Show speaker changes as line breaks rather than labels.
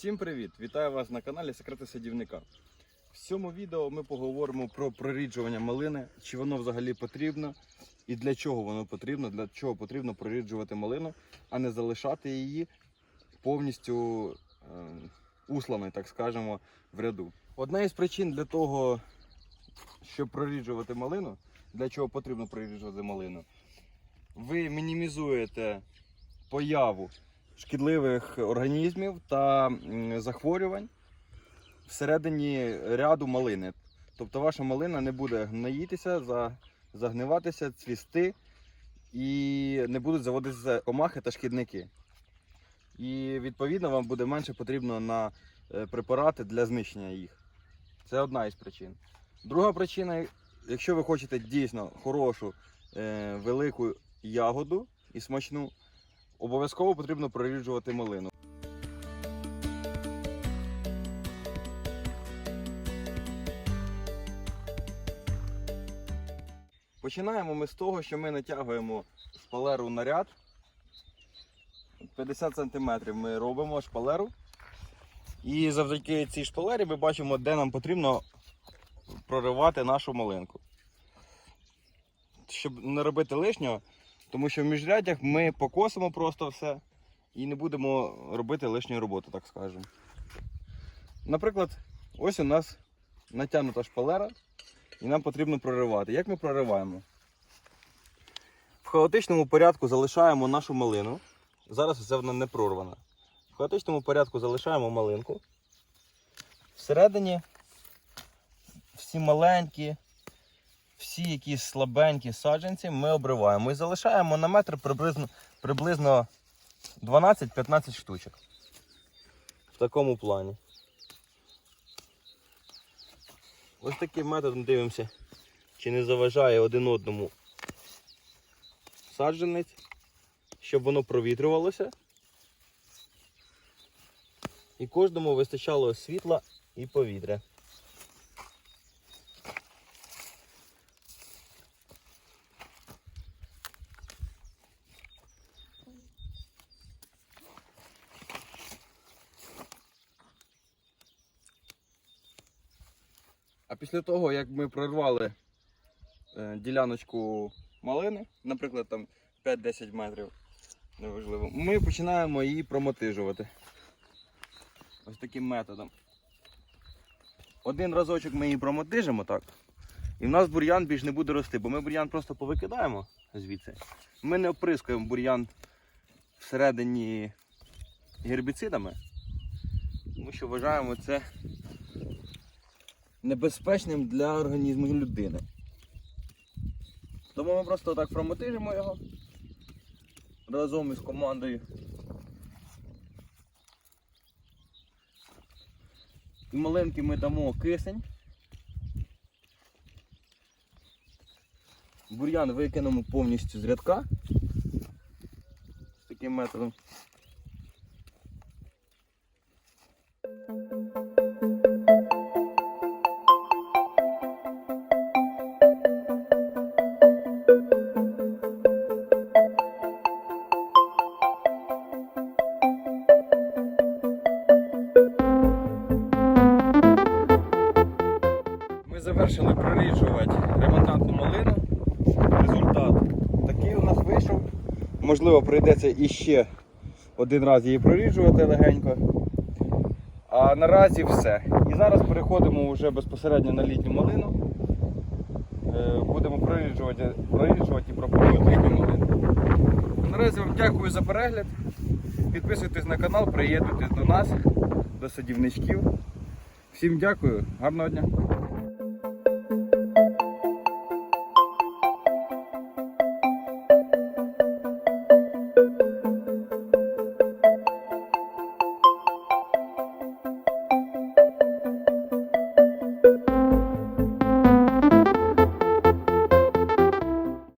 Всім привіт! Вітаю вас на каналі Секрети садівника. В цьому відео ми поговоримо про проріджування малини, чи воно взагалі потрібно і для чого воно потрібно, для чого потрібно проріджувати малину, а не залишати її повністю е, усланою, так скажемо, в ряду. Одна із причин для того, щоб проріджувати малину, для чого потрібно проріджувати малину, ви мінімізуєте появу шкідливих організмів та захворювань всередині ряду малини. Тобто ваша малина не буде гноїтися, загниватися, цвісти і не будуть заводитися комахи та шкідники. І відповідно вам буде менше потрібно на е, препарати для знищення їх. Це одна із причин. Друга причина, якщо ви хочете дійсно хорошу, е, велику ягоду і смачну, Обов'язково потрібно проріджувати малину. Починаємо ми з того, що ми натягуємо шпалеру на ряд. 50 см ми робимо шпалеру. І завдяки цій шпалері ми бачимо, де нам потрібно проривати нашу малинку. Щоб не робити лишнього, тому що в міжряддях ми покосимо просто все і не будемо робити лишньої роботи, так скажемо. Наприклад, ось у нас натягнута шпалера, і нам потрібно проривати. Як ми прориваємо? В хаотичному порядку залишаємо нашу малину. Зараз все вона не прорвана. В хаотичному порядку залишаємо малинку. Всередині всі маленькі, всі якісь слабенькі саджанці ми обриваємо і залишаємо на метр приблизно, приблизно 12-15 штучок. В такому плані. Ось таким методом дивимося, чи не заважає один одному саджанець, щоб воно провітрювалося. І кожному вистачало світла і повітря. Після того, як ми прорвали е, діляночку малини, наприклад, там 5-10 метрів, неважливо, ми починаємо її промотижувати. Ось таким методом. Один разочок ми її промотижимо, так. І в нас бур'ян більш не буде рости, бо ми бур'ян просто повикидаємо звідси. Ми не оприскуємо бур'ян всередині гербіцидами, тому що вважаємо це небезпечним для організму людини. Тому ми просто так промотижимо його разом із командою. І маленький ми дамо кисень. Бур'ян викинемо повністю з рядка. З таким методом. Завершили проріджувати ремонтантну малину. Результат такий у нас вийшов. Можливо, прийдеться іще один раз її проріджувати легенько. А наразі все. І зараз переходимо вже безпосередньо на літню малину. Е, Будемо проріджувати, проріджувати і пропонувати літню малину. Наразі вам дякую за перегляд. Підписуйтесь на канал, приєднуйтесь до нас, до садівничків. Всім дякую, гарного дня!